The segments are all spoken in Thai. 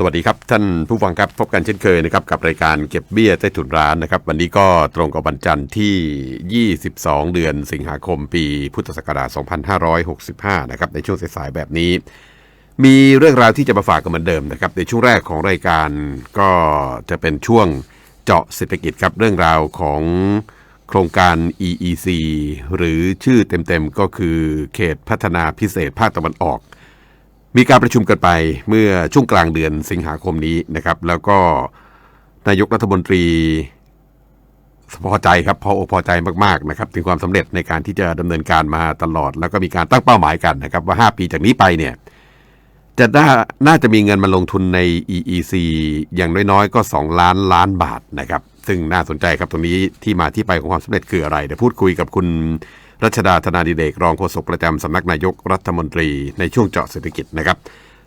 สวัสดีครับ ท่านผู้ฟังครับพบกันเช่นเคยนะครับกับรายการเก็บเบี้ยใต้ถุนร้านนะครับ วันนี้ก็ตรงกับวันจันทร์ที่ 22 เดือนสิงหาคมปีพุทธศักราช 2565 นะครับในช่วงสายๆแบบนี้ มีเรื่องราวที่จะมาฝากกันเหมือนเดิมนะครับ ในช่วงแรกของรายการก็จะเป็นช่วงเจาะเศรษฐกิจครับเรื่องราวของโครงการ EEC หรือชื่อเต็มๆก็คือเขตพัฒนาพิเศษภาคตะวันออก มีการประชุมกันไปเมื่อช่วงกลางเดือนสิงหาคมนี้นะครับ แล้วก็นายกรัฐมนตรีพอใจครับพออกพอใจมากๆนะครับถึงความสำเร็จในการที่จะดำเนินการมาตลอด แล้วก็มีการตั้งเป้าหมายกันนะครับ ว่า 5 ปีจากนี้ไปเนี่ยจะน่าน่าจะมีเงินมาลงทุนใน EEC อย่างน้อยๆ ก็ 2 ล้านล้านบาทนะครับ ซึ่งน่าสนใจครับตรงนี้ที่มาที่ไปของความสำเร็จคืออะไร เดี๋ยวพูดคุยกับคุณ รัชดาธนาดิเดกรองโฆษกประจำสำนักนายกรัฐมนตรีในช่วงเจาะเศรษฐกิจนะครับ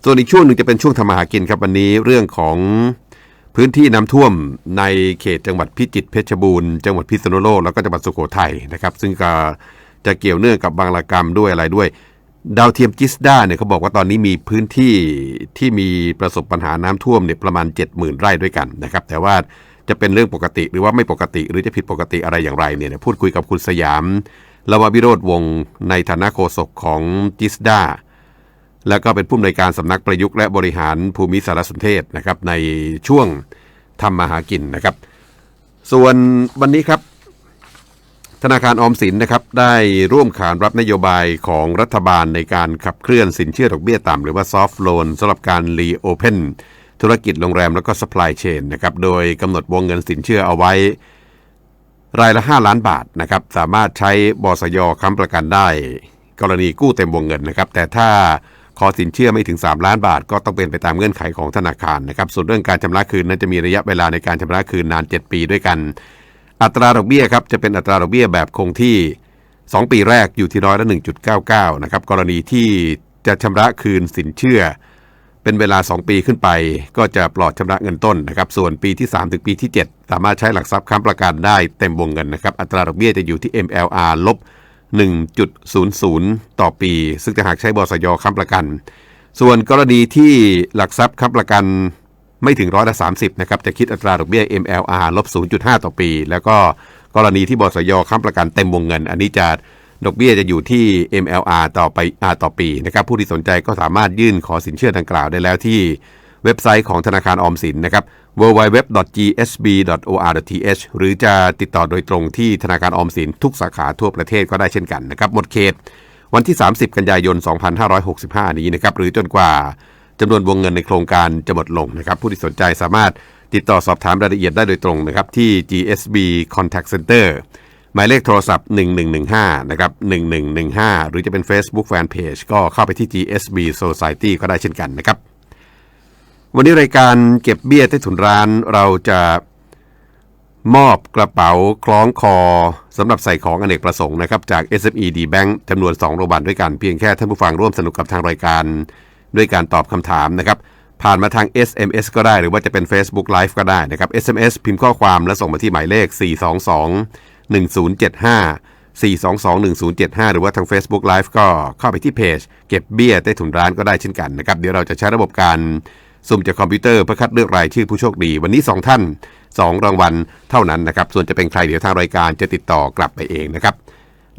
ส่วนอีกช่วงหนึ่งจะเป็นช่วงทำมาหากินครับวันนี้เรื่องของพื้นที่น้ำท่วมในเขตจังหวัดพิจิตรเพชรบูรณ์จังหวัดพิษณุโลกแล้วก็จังหวัดสุโขทัยนะครับซึ่งก็จะเกี่ยวเนื่องกับบางระกรรมด้วยอะไรด้วย ดาวเทียมจิสดาเนี่ยเขาบอกว่าตอนนี้มีพื้นที่ที่มีประสบปัญหาน้ำท่วมเนี่ยประมาณ 70,000 ไร่ด้วยกันนะครับแต่ว่าจะเป็นเรื่องปกติหรือว่าไม่ปกติหรือจะผิดปกติอะไรอย่างไรเนี่ยพูดคุยกับคุณสยาม ลาวาวิโรธวงศ์ในฐานะโฆษกของจิสดาแล้วก็เป็นผู้อำนวยการสำนักประยุกต์และบริหารภูมิสารสนเทศนะครับในช่วงทำมาหากินนะครับ ส่วนวันนี้ครับ ธนาคารออมสินนะครับได้ร่วมขานรับนโยบายของรัฐบาลในการขับเคลื่อนสินเชื่อดอกเบี้ยต่ำหรือว่าซอฟ t ์โลนสำหรับการรีโอเพนธุรกิจโรงแรมแล้วก็สป라이เชนนะครับโดยกำหนดวงเงินสินเชื่อเอาไว้ รายละ 5 ล้านบาทนะครับสามารถใช้บสยค้ำประกันได้ กรณีกู้เต็มวงเงินนะครับ แต่ถ้าขอสินเชื่อไม่ถึง 3 ล้านบาท ก็ต้องเป็นไปตามเงื่อนไขของธนาคารนะครับ ส่วนเรื่องการชำระคืนนั้นจะมีระยะเวลาในการชำระคืนนาน 7 ปีด้วยกัน อัตราดอกเบี้ยครับจะเป็นอัตราดอกเบี้ยแบบคงที่ 2 ปีแรกอยู่ที่ร้อยละ1.99นะครับกรณีที่จะชำระคืนสินเชื่อ เป็นเวลา 2 ปีขึ้นไป ก็จะปลอดชำระเงินต้นนะครับ ส่วนปีที่ 3 ถึงปีที่ 7 สามารถใช้หลักทรัพย์ค้ำประกันได้เต็มวงเงินนะครับ อัตราดอกเบี้ยจะอยู่ที่ MLR ลบ 1.00 ต่อปี ซึ่งจะหากใช้บสยค้ำประกัน ส่วนกรณีที่หลักทรัพย์ค้ำประกันไม่ถึงร้อยละ30นะครับ จะคิดอัตราดอกเบี้ย MLR ลบ 0.5 ต่อปี แล้วก็กรณีที่บสยค้ำประกันเต็มวงเงิน อันนี้จะ ดอกเบี้ยจะอยู่ที่ MLR ต่อไป R ต่อปีนะครับผู้ที่สนใจก็สามารถยื่นขอสินเชื่อดังกล่าวได้แล้วที่เว็บไซต์ของธนาคารออมสินนะครับ www.gsb.or.th หรือจะติดต่อโดยตรงที่ธนาคารออมสินทุกสาขาทั่วประเทศก็ได้เช่นกันนะครับหมดเขต วันที่ 30 กันยายน 2565 นี้นะครับหรือจนกว่าจำนวนวงเงินในโครงการจะหมดลงนะครับผู้ที่สนใจสามารถติดต่อสอบถามรายละเอียดได้โดยตรงนะครับที่ GSB Contact Center หมายเลขโทรศัพท์ 1115 นะครับ 1115 หรือจะเป็น Facebook Fanpage ก็เข้าไปที่ GSB Society ก็ได้เช่นกันนะครับ วันนี้รายการเก็บเบี้ยใต้ถุนร้านเราจะมอบกระเป๋าคล้องคอสำหรับใส่ของอเนกประสงค์นะครับจาก SME D Bank จำนวน 2 โรงพยาบาลด้วยกัน เพียงแค่ท่านผู้ฟังร่วมสนุกกับทางรายการด้วยการตอบคำถามนะครับผ่านมาทาง SMS ก็ได้หรือว่าจะเป็น Facebook Live ก็ได้นะครับ SMS พิมพ์ข้อความและส่งมาที่หมายเลข 422 1075 4221075 หรือว่าทาง Facebook Live ก็เข้าไปที่เพจ เก็บเบี้ยใต้ถุนร้านก็ได้เช่นกันนะครับ เดี๋ยวเราจะใช้ระบบการสุ่มจากคอมพิวเตอร์เพื่อคัดเลือกรายชื่อผู้โชคดี วันนี้ 2 ท่าน 2 รางวัลเท่านั้นนะครับ ส่วนจะเป็นใครเดี๋ยวทางรายการจะติดต่อกลับไปเองนะครับ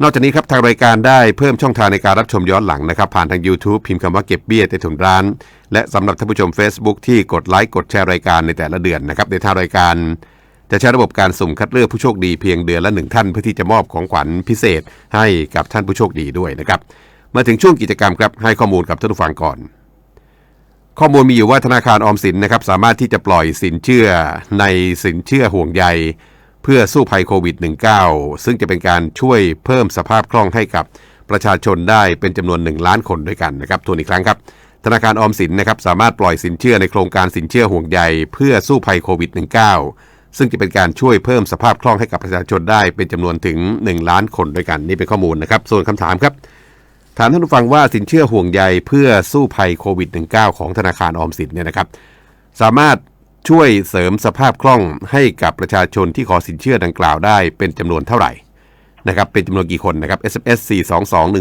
นอกจากนี้ครับทางรายการได้เพิ่มช่องทางในการรับชมย้อนหลังนะครับ ผ่านทาง YouTube พิมพ์คำว่าเก็บเบี้ยใต้ถุนร้าน และสำหรับท่านผู้ชม Facebook ที่กดไลค์กดแชร์รายการในแต่ละเดือนนะครับในทางรายการ จะใช้ระบบการสุ่มคัดเลือกผู้โชคดีเพียงเดือนละหนึ่งท่านเพื่อที่จะมอบของขวัญพิเศษให้กับท่านผู้โชคดีด้วยนะครับ มาถึงช่วงกิจกรรมครับให้ข้อมูลกับท่านผู้ฟังก่อน ข้อมูลมีอยู่ว่าธนาคารออมสินนะครับสามารถที่จะปล่อยสินเชื่อในสินเชื่อห่วงใยเพื่อสู้ภัยโควิด -19 ซึ่งจะเป็นการช่วยเพิ่มสภาพคล่องให้กับประชาชนได้เป็นจำนวน 1 ล้านคนด้วยกันนะครับทวนอีกครั้งครับ ธนาคารออมสินนะครับสามารถปล่อยสินเชื่อในโครงการสินเชื่อห่วงใยเพื่อสู้ภัยโควิด -19 ซึ่งจะเป็นการช่วยเพิ่มสภาพคล่องให้กับประชาชนได้เป็นจำนวนถึง 1 ล้านคนด้วยกันนี่เป็นข้อมูลนะครับ ส่วนคำถามครับถามท่านผู้ฟังว่าสินเชื่อห่วงใยเพื่อสู้ภัยโควิด -19 ของธนาคารออมสินเนี่ยนะครับ สามารถช่วยเสริมสภาพคล่องให้กับประชาชนที่ขอสินเชื่อดังกล่าวได้เป็นจำนวนเท่าไหร่นะครับเป็นจำนวนกี่คนนะครับ SMS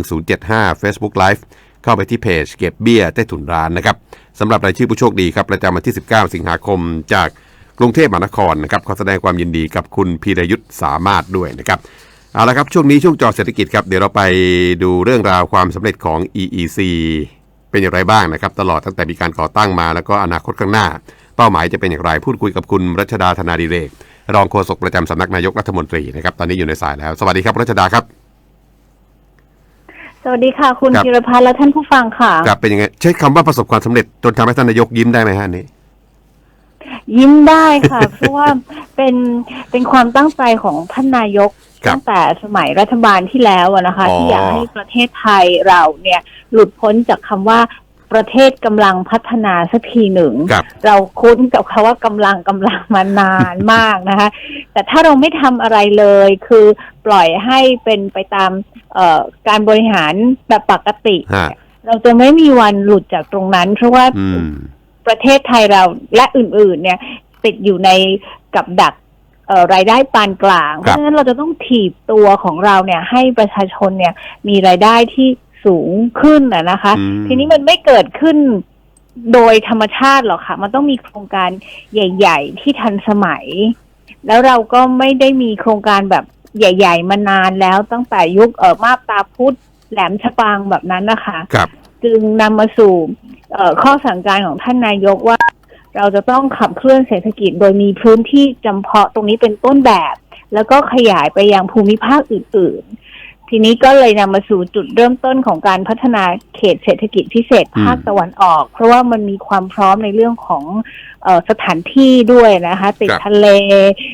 4221075 Facebook Live เข้าไปที่เพจเก็บเบี้ยใต้ถุนร้านนะครับสำหรับรายชื่อผู้โชคดีครับประจำวันที่ 19 สิงหาคมจาก กรุงเทพมหานครนะครับขอแสดงความยินดีกับคุณพีรยุทธ์สามารถด้วยนะครับเอาละครับช่วงนี้ช่วงจอเศรษฐกิจครับเดี๋ยวเราไปดูเรื่องราวความสำเร็จของ EEC เป็นอย่างไรบ้างนะครับ ตลอดตั้งแต่มีการก่อตั้งมาแล้วก็อนาคตข้างหน้า เป้าหมายจะเป็นอย่างไรพูดคุยกับคุณรัชดาธนาดิเรก รองโฆษกประจำสำนักนายกรัฐมนตรีนะครับตอนนี้อยู่ในสายแล้ว สวัสดีครับรัชดาครับ สวัสดีค่ะ คุณครับธีรพัฒน์และท่านผู้ฟังค่ะครับเป็นยังไงใช้คำว่าประสบความสำเร็จจนทำให้ท่านนายกยิ้มได้ไหมฮะอันนี้ ยิ้มได้ค่ะ เพราะว่าเป็นเป็นความตั้งใจของท่านนายกครับตั้งแต่สมัยรัฐบาลที่แล้วอะนะคะ อ๋อ ที่อยากให้ประเทศไทยเราเนี่ย หลุดพ้นจากคำว่าประเทศกำลังพัฒนาสักทีหนึ่ง ครับ เราคุ้นกับคาว่ากำลังกำลังมานานมากนะคะ แต่ถ้าเราไม่ทำอะไรเลย คือปล่อยให้เป็นไปตามเอ่อการบริหารแบบปกติ ฮะ เราจะไม่มีวันหลุดจากตรงนั้น เพราะว่าอืม ประเทศไทยเราและอื่น ๆ เนี่ย ติดอยู่ในกับดักเอ่อรายได้ปานกลาง เพครับราะฉะนั้นเราจะต้องถีบตัวของเราเนี่ย ให้ประชาชนเนี่ย มีรายได้ที่สูงขึ้นนะนะคะอืมทีนี้มันไม่เกิดขึ้นโดยธรรมชาติหรอกค่ะ มันต้องมีโครงการใหญ่ ๆ ที่ทันสมัย แล้วเราก็ไม่ได้มีโครงการแบบใหญ่ ๆ มานานแล้วตั้งแต่ยุคเออมาบตาพุธแหลมฉบังแบบนั้นนะคะครับจึงนำมาสู่เอ่อ ข้อสั่งการของท่านนายกว่า เราจะต้องขับเคลื่อนเศรษฐกิจโดยมีพื้นที่จำเพาะตรงนี้เป็นต้นแบบ แล้วก็ขยายไปยังภูมิภาคอื่น ๆ ทีนี้ก็เลยนำมาสู่จุดเริ่มต้นของการพัฒนาเขตเศรษฐกิจพิเศษภาคตะวันออก เพราะว่ามันมีความพร้อมในเรื่องของออสถานที่ด้วยนะคะติดทะเล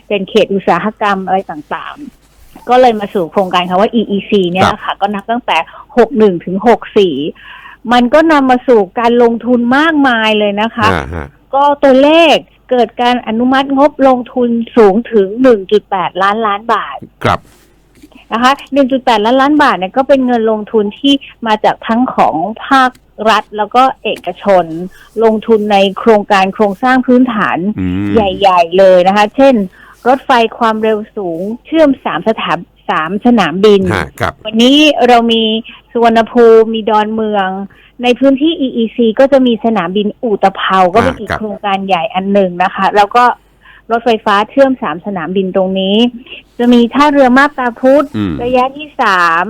เป็นเขตอุตสาหกรรมอะไรต่าง ๆก็เลยมาสู่โครงการคำว่า EEC เนี่ยนะคะก็นับตั้งแต่ 61 ถึง 64 มันก็นำมาสู่การลงทุนมากมายเลยนะคะอ่าฮะก็ตัวเลขเกิดการอนุมัติงบลงทุนสูงถึง 1.8 ล้านล้านบาท ครับนะคะ 1.8 ล้านล้านบาทเนี่ยก็เป็นเงินลงทุนที่มาจากทั้งของภาครัฐแล้วก็เอกชน ลงทุนในโครงการโครงสร้างพื้นฐานอืมใหญ่ ๆ เลยนะคะ เช่น รถไฟความเร็วสูง เชื่อมสามสถานสามสนามบิน ฮะครับ วันนี้เรามีสุวรรณภูมิมีดอนเมือง ในพื้นที่ EEC ก็จะมีสนามบินอู่ตะเภาก็เป็นอ่าอีกครับ โครงการใหญ่อันหนึ่งนะคะ แล้วก็รถไฟฟ้าเชื่อมสามสนามบินตรงนี้ จะมีท่าเรือมาบตาพุธ อืม ระยะที่สาม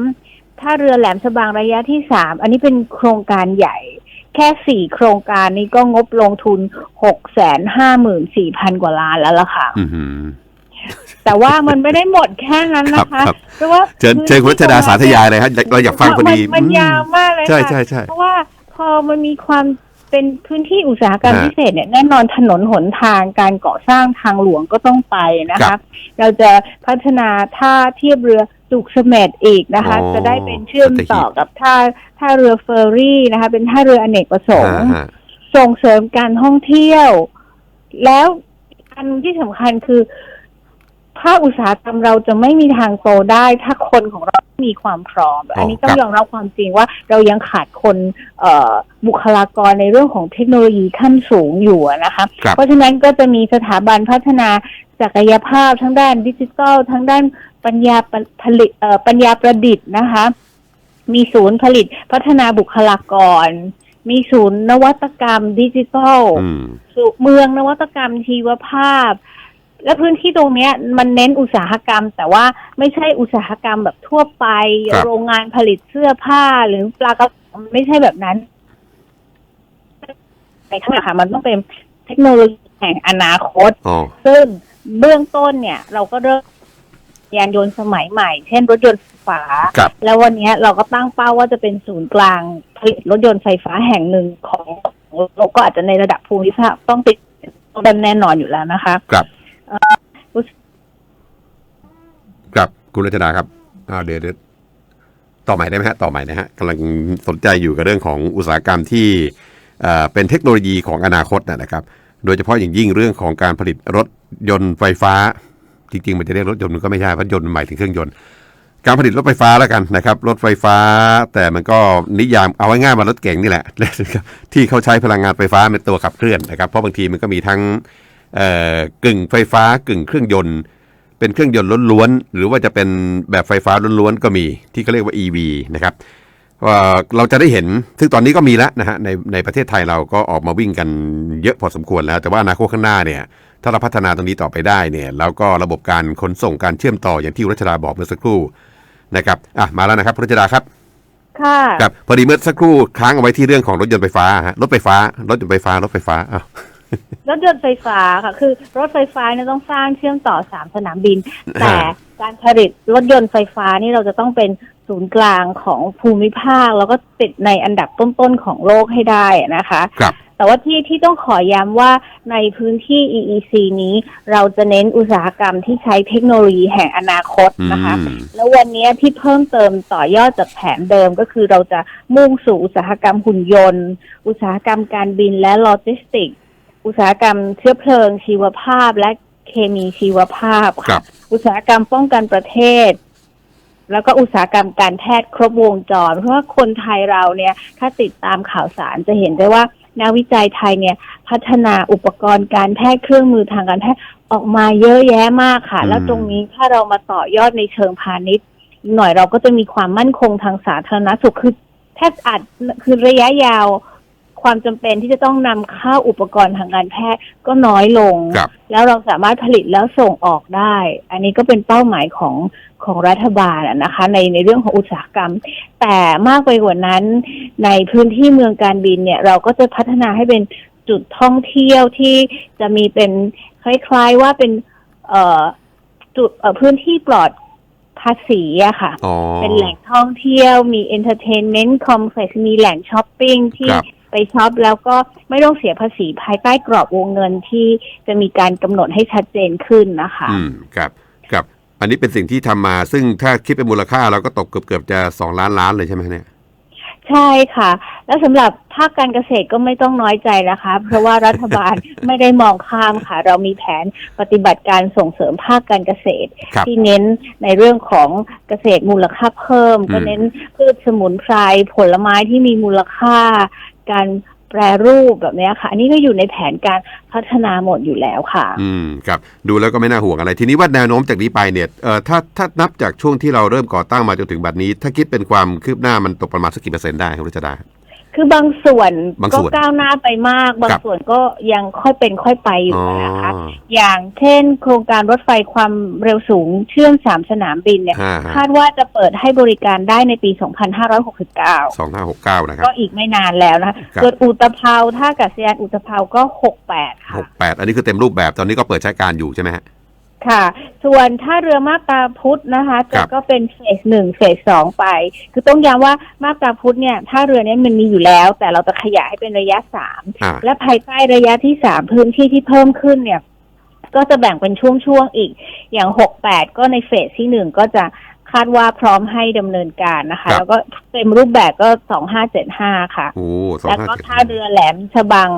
ท่าเรือแหลมฉบังระยะที่สาม อันนี้เป็นโครงการใหญ่ แค่สี่โครงการนี้ก็งบลงทุนหกแสนห้าหมื่นสี่พันกว่าล้านแล้วล่ะค่ะ อือหือ แต่ว่ามันไม่ได้หมดแค่นั้นนะครัคะบครับ เพราะว่าเชิญเชิญคุณรัชดาสาธยายเลยฮะเราอยากฟังพอดีมันมันอืมยาวมากเลยใช่ค่ะใช่ใช่ เพราะว่าพอมันมีความเป็นพื้นที่อุตสาหกรรมฮะพิเศษเนี่ยแน่นอนถนนหนทางการก่อสร้างทางหลวงก็ต้องไปนะครัคะ บเราจะพัฒนาท่าเทียบเรือจุกเสม็ดอีกนะคะ อ๋อจะได้เป็นเชื่อมสัตหีบต่อกับท่าท่าเรือเฟอร์รี่นะคะ เป็นท่าเรืออเนกประสงค์ อ่าฮะส่งเสริมการท่องเที่ยว แล้วอันที่สำคัญคือ ภาคอุตสาหกรรมเราจะไม่มีทางโตได้ ถ้าคนของเราไม่มีความพร้อม อันนี้ต้องยอมรับความจริงว่าเรายังขาดคนเอ่อบุคลากรในเรื่องของเทคโนโลยีขั้นสูงอยู่อะนะคะครับเพราะฉะนั้นก็จะมีสถาบันพัฒนาศักยภาพทั้งด้านดิจิทัลทั้งด้านปัญญาผลิตเอ่อปัญญาประดิษฐ์นะคะ มีศูนย์ผลิตพัฒนาบุคลากร มีศูนย์นวัตกรรมดิจิทัลอืมสู่เมืองนวัตกรรมชีวภาพ และพื้นที่ตรงเนี้ยมันเน้นอุตสาหกรรม แต่ว่าไม่ใช่อุตสาหกรรมแบบทั่วไป ครับ โรงงานผลิตเสื้อผ้าหรือปลากระป๋องไม่ใช่แบบนั้นในข้างหลังค่ะมันต้องเป็นเทคโนโลยีแห่งอนาคต อ๋อ ซึ่งเบื้องต้นเนี่ย เราก็เริ่มยานยนต์สมัยใหม่ เช่นรถยนต์ไฟฟ้า ครับ แล้ววันเนี้ยเราก็ตั้งเป้าว่าจะเป็นศูนย์กลางผลิตรถยนต์ไฟฟ้าแห่งหนึ่งของโลกก็อาจจะในระดับภูมิภาคต้องติดต้นแน่นอนอยู่แล้วนะคะ ครับ เอ่อ ครับคุณรัชดาครับเดี๋ยวต่อใหม่ได้ไหมฮะต่อใหม่นะฮะกำลังสนใจอยู่กับเรื่องของอุตสาหกรรมที่เป็นเทคโนโลยีของอนาคตนะนะครับ โดยเฉพาะอย่างยิ่งเรื่องของการผลิตรถยนต์ไฟฟ้า จริงๆ มันจะเรียกรถยนต์มันก็ไม่ใช่เพราะยนต์หมายถึงเครื่องยนต์ การผลิตรถไฟฟ้าแล้วกันนะครับ รถไฟฟ้า แต่มันก็นิยามเอาไว้ง่ายๆมารถเก่งนี่แหละที่เขาใช้พลังงานไฟฟ้าเป็นตัวขับเคลื่อนนะครับ เพราะบางทีมันก็มีทั้งกึ่งไฟฟ้ากึ่งเครื่องยนต์ เป็นเครื่องยนต์ล้วนๆหรือว่าจะเป็นแบบไฟฟ้าล้วนๆก็มีที่เขาเรียกว่า EV นะครับว่าเราจะได้เห็น ซึ่งตอนนี้ก็มีแล้วนะฮะในในประเทศไทยเราก็ออกมาวิ่งกันเยอะพอสมควรแล้ว แต่ว่าอนาคตข้างหน้าเนี่ย ถ้าเราพัฒนาตรงนี้ต่อไปได้เนี่ยแล้วก็ระบบการขนส่งการเชื่อมต่ออย่างที่รัชดาบอกเมื่อสักครู่นะครับอะมาแล้วนะครับรัชดาครับค่ะครับพอดีเมื่อสักครู่ค้างเอาไว้ที่เรื่องของรถยนต์ไฟฟ้าฮะรถไฟฟ้ารถยนต์ไฟฟ้ารถไฟฟ้าอ้าว รถยนต์ไฟฟ้าค่ะ คือรถไฟฟ้าเนี่ยต้องสร้างเชื่อมต่อสามสนามบิน แต่อ่าการผลิตรถยนต์ไฟฟ้านี่เราจะต้องเป็นศูนย์กลางของภูมิภาค แล้วก็ติดในอันดับต้นๆของโลกให้ได้นะคะครับแต่ว่าที่ที่ต้องขอย้ำว่าในพื้นที่ EEC นี้ เราจะเน้นอุตสาหกรรมที่ใช้เทคโนโลยีแห่งอนาคตอืนะคะมแล้ววันนี้ที่เพิ่มเติมต่อยอดจากแผนเดิมก็คือเราจะมุ่งสู่อุตสาหกรรมหุ่นยนต์ อุตสาหกรรมการบินและโลจิสติกส์ อุตสาหกรรมเชื้อเพลิงชีวภาพและเคมีชีวภาพครัค่ะบ อุตสาหกรรมป้องกันประเทศ แล้วก็อุตสาหกรรมการแพทย์ครบวงจร เพราะว่าคนไทยเราเนี่ย ถ้าติดตามข่าวสารจะเห็นได้ว่านักวิจัยไทยเนี่ย พัฒนาอุปกรณ์การแพทย์เครื่องมือทางการแพทย์ออกมาเยอะแยะมากค่ะ อืม แล้วตรงนี้ถ้าเรามาต่อยอดในเชิงพาณิชย์ หน่อยเราก็จะมีความมั่นคงทางสาธารณสุขคือแทบอาจคือระยะยาว ความจำเป็นที่จะต้องนำเข้าอุปกรณ์ทางการแพทย์ก็น้อยลงครับแล้วเราสามารถผลิตแล้วส่งออกได้ อันนี้ก็เป็นเป้าหมายของของรัฐบาลอะนะคะ ในในเรื่องของอุตสาหกรรม แต่มากไปกว่านั้น ในพื้นที่เมืองการบินเนี่ยเราก็จะพัฒนาให้เป็นจุดท่องเที่ยวที่จะมีเป็นคล้ายๆว่าเป็นเอ่อจุดเอ่อพื้นที่ปลอดภาษีอะค่ะอ๋อเป็นแหล่งท่องเที่ยว มีเอนเตอร์เทนเมนต์คอมเพล็กซ์ มีแหล่งช้อปปิ้งที่ครับ ไปช็อปแล้วก็ไม่ต้องเสียภาษีภายใต้กรอบวงเงินที่จะมีการกำหนดให้ชัดเจนขึ้นนะคะ อืมครับครับ อันนี้เป็นสิ่งที่ทำมา ซึ่งถ้าคิดเป็นมูลค่าเราก็ตกเกือบเกือบๆจะสองล้านล้านเลยใช่ไหมเนี่ย ใช่ค่ะ แล้วสำหรับภาคการเกษตรก็ไม่ต้องน้อยใจนะคะ เพราะว่ารัฐบาล ไม่ได้มองข้ามค่ะ เรามีแผนปฏิบัติการส่งเสริมภาคการเกษตร ครับ ที่เน้นในเรื่องของเกษตรมูลค่าเพิ่ม อืม ก็เน้นพืชสมุนไพรผลไม้ที่มีมูลค่า การแปรรูปแบบนี้ค่ะ อันนี้ก็อยู่ในแผนการพัฒนาหมดอยู่แล้วค่ะ อืมครับดูแล้วก็ไม่น่าห่วงอะไร ทีนี้ว่าแนวโน้มจากนี้ไปเนี่ยเอ่อถ้าถ้านับจากช่วงที่เราเริ่มก่อตั้งมาจนถึงบัดนี้ ถ้าคิดเป็นความคืบหน้ามันตกประมาณสักกี่เปอร์เซ็นต์ได้ครับรัชดา คือบางส่วนบางก็ส่วนก้าวหน้าไปมาก บางครับส่วนก็ยังค่อยเป็นค่อยไปอยู่อ๋อนะคะอย่างเช่น โครงการรถไฟความเร็วสูงเชื่อมสามสนามบินเนี่ยห้าคาดว่าจะเปิดให้บริการได้ในปี 2569 สองห้าหกเก้านะครับ ก็อีกไม่นานแล้วนะคะครับ ส่วนอุตภาวท่าอากาศยานอุตภาวก็ 68ค่ะหกแปดอันนี้คือเต็มรูปแบบตอนนี้ก็เปิดใช้การอยู่ใช่ไหมฮะ ค่ะ ส่วนท่าเรือมาบตาพุธนะคะครัจะบก็เป็นเฟสหนึ่งเฟสสองไป คือต้องย้ำว่ามาบตาพุธเนี่ยท่าเรือเนี้มันมีอยู่แล้ว แต่เราจะขยายให้เป็นระยะสามอ่า และภายใต้ระยะที่สามพื้นที่ที่เพิ่มขึ้นเนี่ย ก็จะแบ่งเป็นช่วงๆอีก อย่างหกแปดก็ในเฟสที่หนึ่งก็จะ คาดว่าพร้อมให้ดำเนินการนะครัคะบแล้วก็เต็มรูปแบบก็สองห้าเจ็ดห้าค่ะ โอ้สองแล้วห้าก็เจ็ดท่าเรือแหลมฉบัง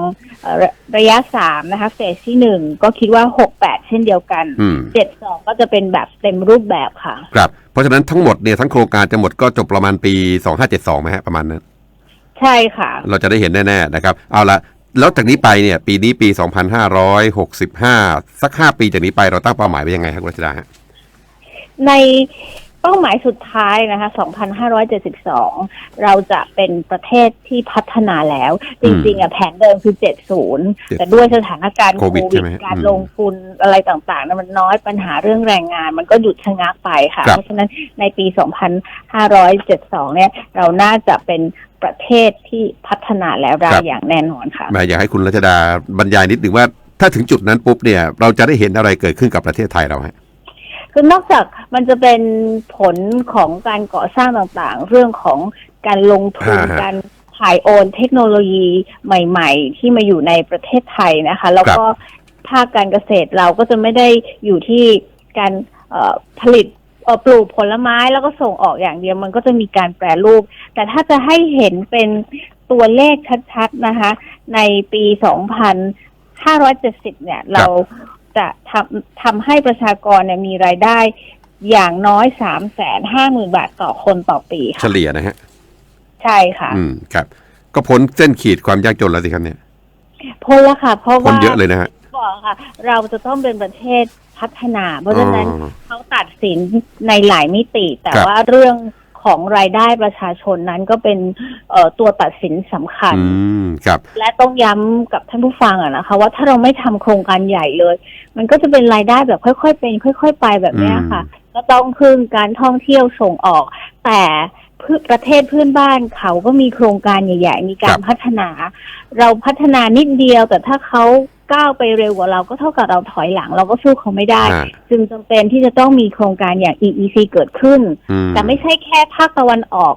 เอ่อระระยะสามนะคะเฟสที่หนึ่งก็คิดว่าหกแปดเช่นเดียวกันอืมเจ็ดสองก็จะเป็นแบบเต็มรูปแบบค่ะ ครับ เพราะฉะนั้นทั้งหมดเนี่ยทั้งโครงการจะหมดก็จบประมาณปีสองห้าเจ็ดสองไหมฮะประมาณนั้น ใช่ค่ะ เราจะได้เห็นแน่ๆนะครับ เอาละแล้วจากนี้ไปเนี่ย ปีนี้ปี 2565 สัก 5 ปีจากนี้ไปเราตั้งเป้าหมายไว้ยังไงครับคุณรัชดาฮะใน เป้าหมายสุดท้ายนะคะ 2572 เราจะเป็นประเทศที่พัฒนาแล้ว จริงๆอะแผนเดิมคือ 70 แต่ด้วยสถานการณ์โคโควิดวิใช่ดไหมการอืมลงทุนอะไรต่างๆนั้นมันน้อยปัญหาเรื่องแรงงาน มันก็หยุดชะงักไปค่ะครับเพราะฉะนั้นในปี 2572 เนี่ย เราน่าจะเป็นประเทศที่พัฒนาแล้วได้อย่างแน่นอนค่ะแหมอยากให้คุณรัชดาบรรยายนิดหนึ่งว่าถ้าถึงจุดนั้นปุ๊บเนี่ย เราจะได้เห็นอะไรเกิดขึ้นกับประเทศไทยเราฮะ คือนอกจากมันจะเป็นผลของการก่อสร้างต่างๆ เรื่องของการลงทุนอ่าฮะ การถ่ายโอนเทคโนโลยีใหม่ ๆ ที่มาอยู่ในประเทศไทยนะคะ แล้วก็ภาคการเกษตรเราก็จะไม่ได้อยู่ที่การเอ่อผลิตเอ่อปลูกผลไม้แล้วก็ส่งออกอย่างเดียวมันก็จะมีการแปรรูป แต่ถ้าจะให้เห็นเป็นตัวเลขชัดๆนะคะ ในปี 2570 เนี่ย เรา จะทำทำให้ประชากรเนี่ยมีรายได้อย่างน้อยสามแสนห้าหมื่นบาทต่อคนต่อปีเฉค่ะลี่ยนะฮะ ใช่ค่ะ อืมครับ ก็พ้นเส้นขีดความยากจนแล้วสิครับเนี่ยพ้นแล้วค่ะ เพราะพ้นว่าเยอะเลยนะฮะบอกค่ะ เราจะต้องเป็นประเทศพัฒนา เพราะฉะนั้นอ๋อเขาตัดสินในหลายมิติ แต่ครับว่าเรื่อง ของรายได้ประชาชนนั้นก็เป็นเอ่อตัวตัดสินสำคัญอืมครับ และต้องย้ำกับท่านผู้ฟังอะนะคะ ว่าถ้าเราไม่ทำโครงการใหญ่เลย มันก็จะเป็นรายได้แบบค่อย ๆ เป็น ค่อย ๆ ไปแบบเนี้ยค่ะ ก็ต้องพึ่งการท่องเที่ยวส่งออก แต่เพื่อประเทศเพื่อนบ้านเขาก็มีโครงการใหญ่ ๆ มีการพัฒนา เราพัฒนานิดเดียวแต่ถ้าเขา ก้าวไปเร็วกว่าเราก็เท่ากับเราถอยหลังเราก็สู้เขาไม่ได้ อ่า จึงจำเป็นที่จะต้องมีโครงการอย่าง EEC เกิดขึ้น อืมแต่ไม่ใช่แค่ภาคตะวันออก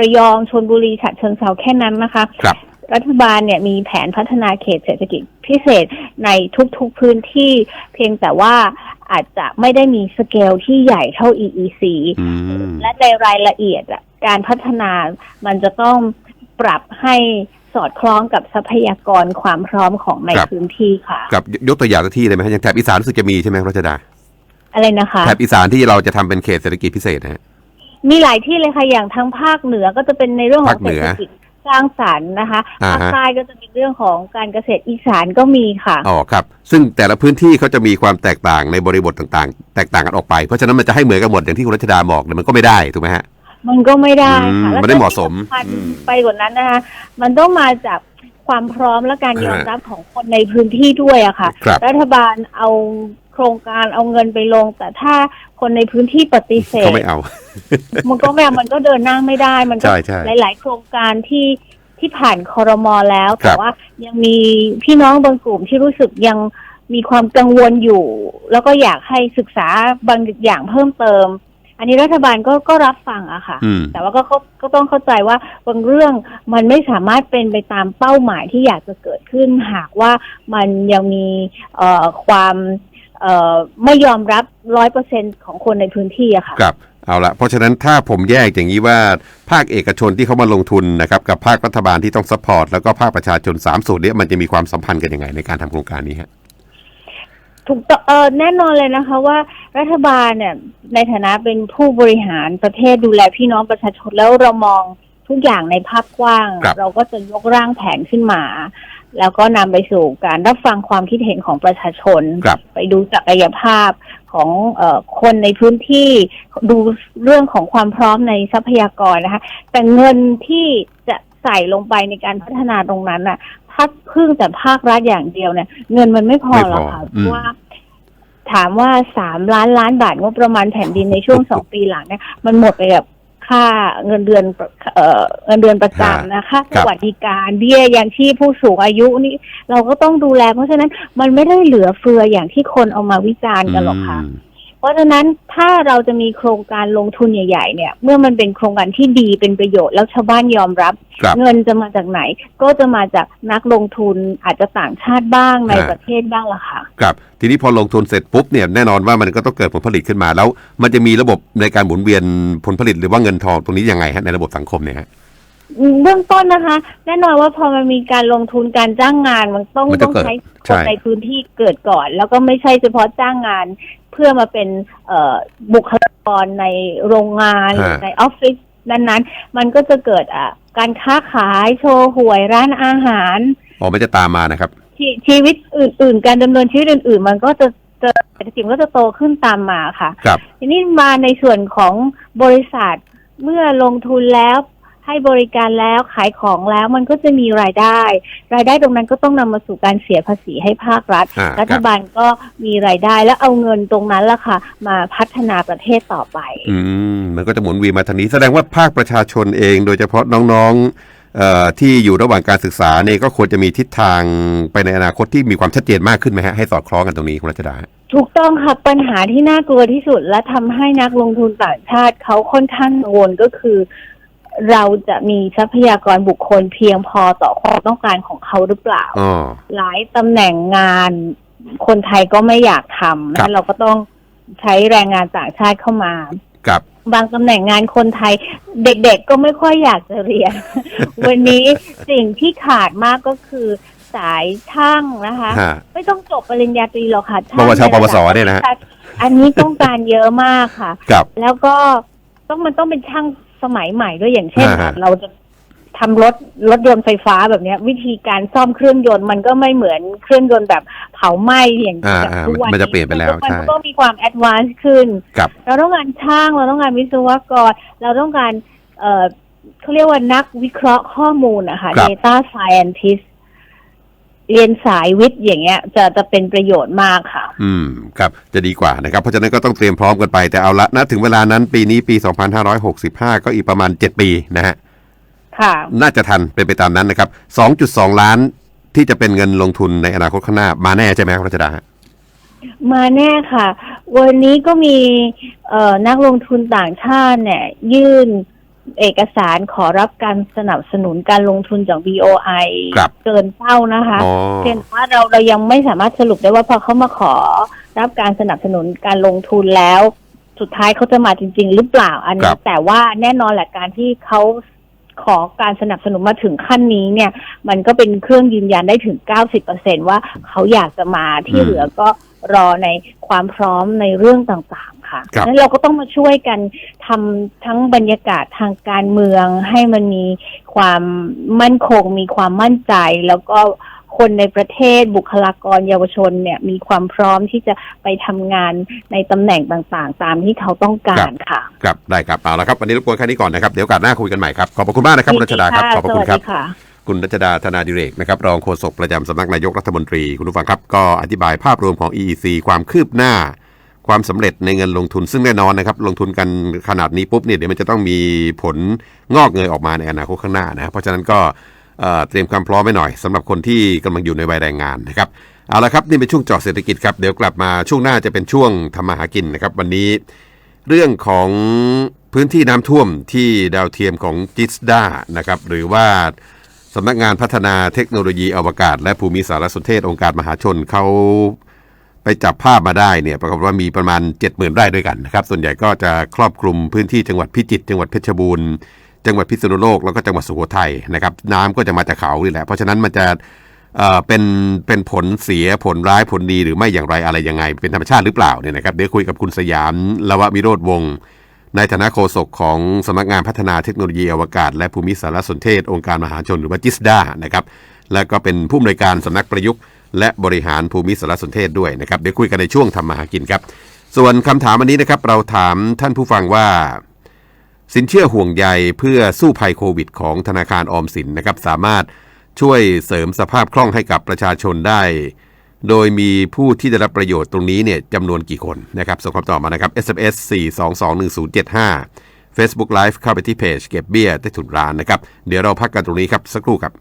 ระยองชนบุรีฉะเชิงเทราแค่นั้นนะคะ ครับ รัฐบาลเนี่ยมีแผนพัฒนาเขตเศรษฐกิจพิเศษในทุกๆพื้นที่ เพียงแต่ว่าอาจจะไม่ได้มีสเกลที่ใหญ่เท่า EEC อืม และในรายละเอียดอะการพัฒนามันจะต้องปรับให้ สอดคล้องกับทรัพยากรความพร้อมของในครับ พื้นที่ค่ะ กับยกตัวอย่างสักที่เลยไหมฮะอย่างแถบอีสานรู้สึกจะมีใช่ไหมครับรัชดาอะไรนะคะ แถบอีสานที่เราจะทำเป็นเขตเศรษฐกิจพิเศษนะฮะ มีหลายที่เลยค่ะอย่างทางภาคเหนือก็จะเป็นในเรื่องขอภางคเหนืเศรอษฐกิจสร้างสรรค์นะคะอ่าภาคฮะใต้ก็จะเป็นเรื่องของการเกษตรอีสานก็มีค่ะ อ๋อครับ ซึ่งแต่ละพื้นที่เขาจะมีความแตกต่างในบริบทต่างๆ แตกต่างกันออกไป เพราะฉะนั้นมันจะให้เหมือนกันหมดอย่างที่คุณรัชดาบอกเนี่ยมันก็ไม่ได้ถูกไหมฮะ มันก็ไม่ได้ค่ะอืมแล้วมันไม่เหมาะสมที่ำคัญอืมไปกว่านั้นนะคะ มันต้องมาจากความพร้อมและการยอมฮะรับของคนในพื้นที่ด้วยอะค่ะ ครับ รัฐบาลเอาโครงการเอาเงินไปลง แต่ถ้าคนในพื้นที่ปฏิเสธ เขาไม่เอา มันก็ไม่มันก็เดินหน้าไม่ได้ มันก็ใช่ใช่หลาย ๆ โครงการที่ที่ผ่านคอรมอแล้ว ครัแต่บว่ายังมีพี่น้องบางกลุ่มที่รู้สึกยังมีความกังวลอยู่ แล้วก็อยากให้ศึกษาบางอย่างเพิ่มเติมอั นนี้รัฐบาลก็ก็รับฟังอะค่ะ อืม แต่ว่าก็ก็ก็ต้องเข้าใจว่าบางเรื่องมันไม่สามารถเป็นไปตามเป้าหมายที่อยากจะเกิดขึ้น หากว่ามันยังมีเอ่อความเอ่อไม่ยอมรับร้อยเปอร์เซ็นของคนในพื้นที่อะค่ะ ครับเอาละเพราะฉะนั้นถ้าผมแยกอย่างนี้ว่าภาคเอกชนที่เขามาลงทุนนะครับกับภาครัฐบาลที่ต้องซัพพอร์ตแล้วก็ภาคประชาชนสามส่วนเนี้มันจะมีความสัมพันธ์กันยังไงในการทำโครงการนี้ฮะ ถูกต้องเออแน่นอนเลยนะคะว่า รัฐบาลเนี่ยในฐานะเป็นผู้บริหารประเทศดูแลพี่น้องประชาชนแล้วเรามองทุกอย่างในภาพกว้างครับเราก็จะยกร่างแผนขึ้นมา แล้วก็นำไปสู่การรับฟังความคิดเห็นของประชาชนครับไปดูศักยภาพของเออคนในพื้นที่ดูเรื่องของความพร้อมในทรัพยากรนะคะ แต่เงินที่จะใส่ลงไปในการพัฒนาตรงนั้นน่ะถ้าพึ่งแต่ภาครัฐอย่างเดียวเนี่ย เงินมันไม่พอไม่พอหรอกค่ะอืมเพราะว่า ถามว่าสามล้านล้านบาทงบประมาณแผ่นดินในช่วงสองปีหลังเนี่ยมันหมดไปกับค่าเงินเดือนเอ่อเงินเดือนประจำนะค่าสวัสดิการเบี้ยยังชีพผู้สูงอายุนี่เราก็ต้องดูแล เพราะฉะนั้นมันไม่ได้เหลือเฟืออย่างที่คนเอามาวิจารณ์กันหรอกค่ะอืมเพ ราะฉะนั้นถ้าเราจะมีโครงการลงทุนใหญ่ ๆ เนี่ย เมื่อมันเป็นโครงการที่ดีเป็นประโยชน์แล้วชาวบ้านยอมรับครับเงินจะมาจากไหน ก็จะมาจากนักลงทุนอาจจะต่างชาติบ้างในฮะประเทศบ้างละค่ะครับทีนี้พอลงทุนเสร็จปุ๊บเนี่ยแน่นอนว่ามันก็ต้องเกิดผลผลิตขึ้นมาแล้ว มันจะมีระบบในการหมุนเวียนผลผลิตหรือว่าเงินทองตรงนี้ยังไงฮะในระบบสังคมเนี่ยฮะ เบื้องต้นนะคะ แน่นอนว่าพอมันมีการลงทุนการจ้างงานมันต้องมันจะต้องเกิดใช้คใช่นในพื้นที่เกิดก่อน แล้วก็ไม่ใช่เฉพาะจ้างงาน เพื่อมาเป็นเอ่อบุคลากรในโรงงานหรือในออฟฟิศนั้นๆ มันก็จะเกิดอะการค้าขายโชว์หวยร้านอาหาร อ๋อมันจะตามมานะครับชีชีวิตอื่น ๆ การดำเนินชีวิตอื่น ๆ มันก็จะจะเศรษฐกิจมันก็จะโตขึ้นตามมาค่ะ ครับ ทีนี้มาในส่วนของบริษัทเมื่อลงทุนแล้ว ให้บริการแล้วขายของแล้วมันก็จะมีรายได้ รายได้ตรงนั้นก็ต้องนำมาสู่การเสียภาษีให้ภาครัฐอ่ารัฐบาลก็มีรายได้แล้วเอาเงินตรงนั้นละค่ะ มาพัฒนาประเทศต่อไป อืมมันก็จะหมุนเวียนมาทางนี้ แสดงว่าภาคประชาชนเอง โดยเฉพาะน้องๆเอ่อที่อยู่ระหว่างการศึกษาเนี่ยก็ควรจะมีทิศทางไปในอนาคตที่มีความชัดเจนมากขึ้นไหมฮะให้สอดคล้องกันตรงนี้คุณรัชดาถูกต้องค่ะ ปัญหาที่น่ากลัวที่สุดและทำให้นักลงทุนต่างชาติเขาค่อนข้างกังวลก็คือ เราจะมีทรัพยากรบุคคลเพียงพอต่อความต้องการของเขาหรือเปล่า อ๋อ หลายตำแหน่งงานคนไทยก็ไม่อยากทำครันะบเราก็ต้องใช้แรงงานต่างชาติเข้ามากับ บางตำแหน่งงานคนไทย เด็กๆก็ไม่ค่อยอยากจะเรียน วันนี้สิ่งที่ขาดมากก็คือสายช่างนะคะ ฮะ ไม่ต้องจบปริญญาตรีหรอกค่ะปวชในระดับปวสเนี่ยนะฮะ อันนี้ต้องการเยอะมากค่ะกับ แล้วก็ต้องมันต้องเป็นช่าง สมัยใหม่ด้วยอย่างเช่น อ่าฮะ เราจะทำรถรถยนต์ไฟฟ้าแบบเนี้ย วิธีการซ่อมเครื่องยนต์มันก็ไม่เหมือนเครื่องยนต์แบบเผาไหม้อย่างอ่าแบบอ่าทุกวันมันจะเปลี่ยนไปแล้วมันใช่ ก็มีความแอดวานซ์ขึ้น กับ เราต้องการช่างเราต้องการวิศวกร เราต้องการเอ่อเขาเรียกว่านักวิเคราะห์ข้อมูลนะคะ ครับ data scientist เรียนสายวิทย์อย่างเงี้ย จะจะเป็นประโยชน์มากค่ะ อืมครับจะดีกว่านะครับ เพราะฉะนั้นก็ต้องเตรียมพร้อมกันไปแต่เอาละนะถึงเวลานั้นปีนี้ปี 2565 ก็อีกประมาณ 7 ปีนะฮะค่ะ น่าจะทันเป็นไปตามนั้นนะครับ 2.2 ล้านที่จะเป็นเงินลงทุนในอนาคตข้างหน้า มาแน่ใช่ไหมครับรัชดาฮะมาแน่ค่ะ วันนี้ก็มีเอ่อนักลงทุนต่างชาติเนี่ย ยื่น เอกสารขอรับการสนับสนุนการลงทุนจาก BOI ครับเกินเป้านะคะอ๋อ เพียงแต่ว่าเราเรายังไม่สามารถสรุปได้ว่าพอเขามาขอรับการสนับสนุนการลงทุนแล้ว สุดท้ายเขาจะมาจริง ๆ หรือเปล่าอันครันี้บ แต่ว่าแน่นอนแหละการที่เขาขอการสนับสนุนมาถึงขั้นนี้เนี่ย มันก็เป็นเครื่องยืนยันได้ถึง 90%ว่าเขาอยากจะมาที่เหลือก็รอในความพร้อมในเรื่องต่างๆ ค่ะครับนั้นเราก็ต้องมาช่วยกันทำทั้งบรรยากาศทางการเมือง ให้มันมีความมั่นคง มีความมั่นใจ แล้วก็คนในประเทศบุคลากรเยาวชนเนี่ยมีความพร้อมที่จะไปทำงานในตำแหน่งต่างๆ ตามที่เขาต้องการค่ะ ครับได้ครับเอาละครับวันนี้รบกวนแค่นี้ก่อนนะครับเดี๋ยวโอกาสหน้าคุยกันใหม่ครับขอบพระคุณมากนะครับคุณรัชดาครับขอบพระคุณครับสวัสดีค่ะคุณรัชดาธนาดิเรกนะครับรองโฆษกประจำสำนักนายกรัฐมนตรีคุณผู้ฟังครับ ก็อธิบายภาพรวมของ EEC ความคืบหน้า ความสำเร็จในเงินลงทุนซึ่งแน่นอนนะครับ ลงทุนกันขนาดนี้ปุ๊บเนี่ยเดี๋ยวมันจะต้องมีผลงอกเงยออกมาในอนาคตข้างหน้านะเพราะฉะนั้นก็เเตรียมความพร้อมไว้หน่อยสำหรับคนที่กำลังอยู่ในวัยแรงงานนะครับเอาละครับนี่เป็นช่วงเจาะเศรษฐกิจครับเดี๋ยวกลับมาช่วงหน้าจะเป็นช่วงทำมาหากินนะครับ วันนี้เรื่องของพื้นที่น้ำท่วมที่ดาวเทียมของจิสดานะครับหรือว่าสำนักงานพัฒนาเทคโนโลยีอวกาศ และภูมิสารสนเทศองค์การมหาชนเขา ไปจับภาพมาได้เนี่ยปรากฏว่ามีประมาณ 70,000ไร่ด้วยกันนะครับส่วนใหญ่ก็จะครอบคลุมพื้นที่จังหวัดพิจิตรจังหวัดเพชรบูรณ์จังหวัดพิษณุโลกแล้วก็จังหวัดสุโขทัยนะครับน้ำก็จะมาจากเขานี่แหละเพราะฉะนั้นมันจะเอ่อเป็นเป็นผลเสียผลร้ายผลดีหรือไม่อย่างไรอะไรยังไง เป็นธรรมชาติหรือเปล่าเนี่ยนะครับเดี๋ยวคุยกับคุณสยามลวะวิโรธวงศ์ในฐานะโฆษกของสำนักงานพัฒนาเทคโนโลยีอวกาศ และภูมิสารสนเทศองค์การมหาชนหรือว่าจิสดานะครับและก็เป็นผู้อำนวยการสำนักประยุกต์ และบริหารภูมิสารสนเทศด้วยนะครับเดี๋ยวคุยกันในช่วงทำมาหากินครับ ส่วนคำถามอันนี้นะครับเราถามท่านผู้ฟังว่า สินเชื่อห่วงใยเพื่อสู้ภัยโควิด ของธนาคารออมสินนะครับสามารถช่วยเสริมสภาพคล่องให้กับประชาชนได้ โดยมีผู้ที่ได้รับประโยชน์ตรงนี้เนี่ยจำนวนกี่คนนะครับส่งคำตอบมานะครับ SMS 4221075 Facebook Live เข้าไปที่เพจเก็บเบี้ยใต้ถุนร้านนะครับ เดี๋ยวเราพักกันตรงนี้ครับ สักครู่ครับ